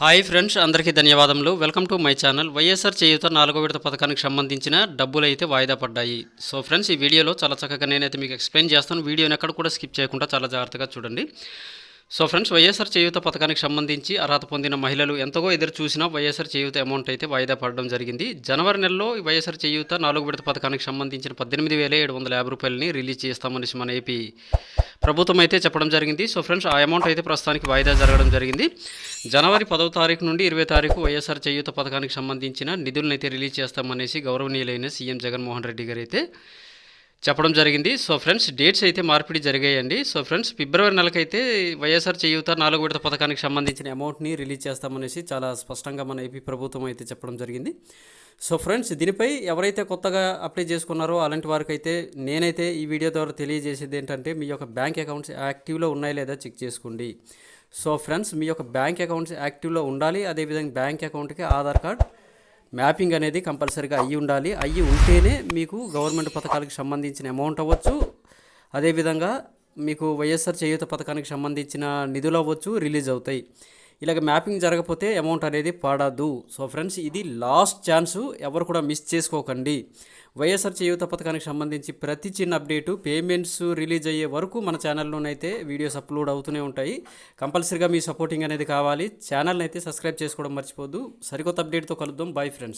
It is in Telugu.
హాయ్ ఫ్రెండ్స్ అందరికీ ధన్యవాదములు. Welcome to my channel YSR Cheyutha నాలుగో విడత పథకానికి సంబంధించిన డబ్బులు అయితే వాయిదా పడ్డాయి. సో ఫ్రెండ్స్ ఈ వీడియోలో చాలా చక్కగా నేనైతే మీకు ఎక్స్ప్లెయిన్ చేస్తాను. వీడియోని ఎక్కడ కూడా స్కిప్ చేయకుండా చాలా జాగ్రత్తగా చూడండి. సో ఫ్రెండ్స్ వైఎస్ఆర్ చేయూత పథకానికి సంబంధించి అర్హత పొందిన మహిళలు ఎంతగో ఎదురు చూసినా వైఎస్ఆర్ చేయూత అమౌంట్ అయితే వాయిదా పడడం జరిగింది. జనవరి నెలలో వైఎస్ఆర్ చేయూత నాలుగు విడత పథకానికి సంబంధించిన పద్దెనిమిది వేల ఏడు వందల యాభై రూపాయలని రిలీజ్ చేస్తామనేసి మన ఏపీ ప్రభుత్వం అయితే చెప్పడం జరిగింది. సో ఫ్రెండ్స్ ఆ అమౌంట్ అయితే ప్రస్తుతానికి వాయిదా జరగడం జరిగింది. జనవరి పదవ తారీఖు నుండి ఇరవై తారీఖు వైఎస్ఆర్ చేయూత పథకానికి సంబంధించిన నిధులను అయితే రిలీజ్ చేస్తామనేసి గౌరవనీయులైన సీఎం జగన్మోహన్ రెడ్డి గారు అయితే చెప్పడం జరిగింది. సో ఫ్రెండ్స్ డేట్స్ అయితే మార్పిడి జరిగాయండి. సో ఫ్రెండ్స్ ఫిబ్రవరి నెలకైతే వైఎస్ఆర్ చేయూత నాలుగు విడత పథకానికి సంబంధించిన అమౌంట్ని రిలీజ్ చేస్తామనేసి చాలా స్పష్టంగా మన ఏపీ ప్రభుత్వం అయితే చెప్పడం జరిగింది. సో ఫ్రెండ్స్ దీనిపై ఎవరైతే కొత్తగా అప్లై చేసుకున్నారో అలాంటి వారికి అయితే నేనైతే ఈ వీడియో ద్వారా తెలియజేసేది ఏంటంటే మీ యొక్క బ్యాంక్ అకౌంట్స్ యాక్టివ్లో ఉన్నాయా లేదా చెక్ చేసుకోండి. సో ఫ్రెండ్స్ మీ యొక్క బ్యాంక్ అకౌంట్స్ యాక్టివ్లో ఉండాలి. అదేవిధంగా బ్యాంక్ అకౌంట్కి ఆధార్ కార్డ్ మ్యాపింగ్ అనేది కంపల్సరీగా అయ్యి ఉండాలి. అయ్యి ఉంటేనే మీకు గవర్నమెంట్ పథకాలకు సంబంధించిన అమౌంట్ అవ్వచ్చు. అదేవిధంగా మీకు వైఎస్ఆర్ చేయూత పథకానికి సంబంధించిన నిధులు అవ్వచ్చు రిలీజ్ అవుతాయి. ఇలాగ మ్యాపింగ్ జరగకపోతే అమౌంట్ అనేది పడదు. సో ఫ్రెండ్స్ ఇది లాస్ట్ ఛాన్స్ ఎవరు కూడా మిస్ చేసుకోకండి. వైఎస్ఆర్ చేయూత పథకానికి సంబంధించి ప్రతి చిన్న అప్డేటు పేమెంట్స్ రిలీజ్ అయ్యే వరకు మన ఛానల్లోనైతే వీడియోస్ అప్లోడ్ అవుతూనే ఉంటాయి. కంపల్సరీగా మీ సపోర్టింగ్ అనేది కావాలి. ఛానల్ని అయితే సబ్స్క్రైబ్ చేసుకోవడం మర్చిపోద్దు సరికొత్త అప్డేట్తో కలుద్దాం. Bye friends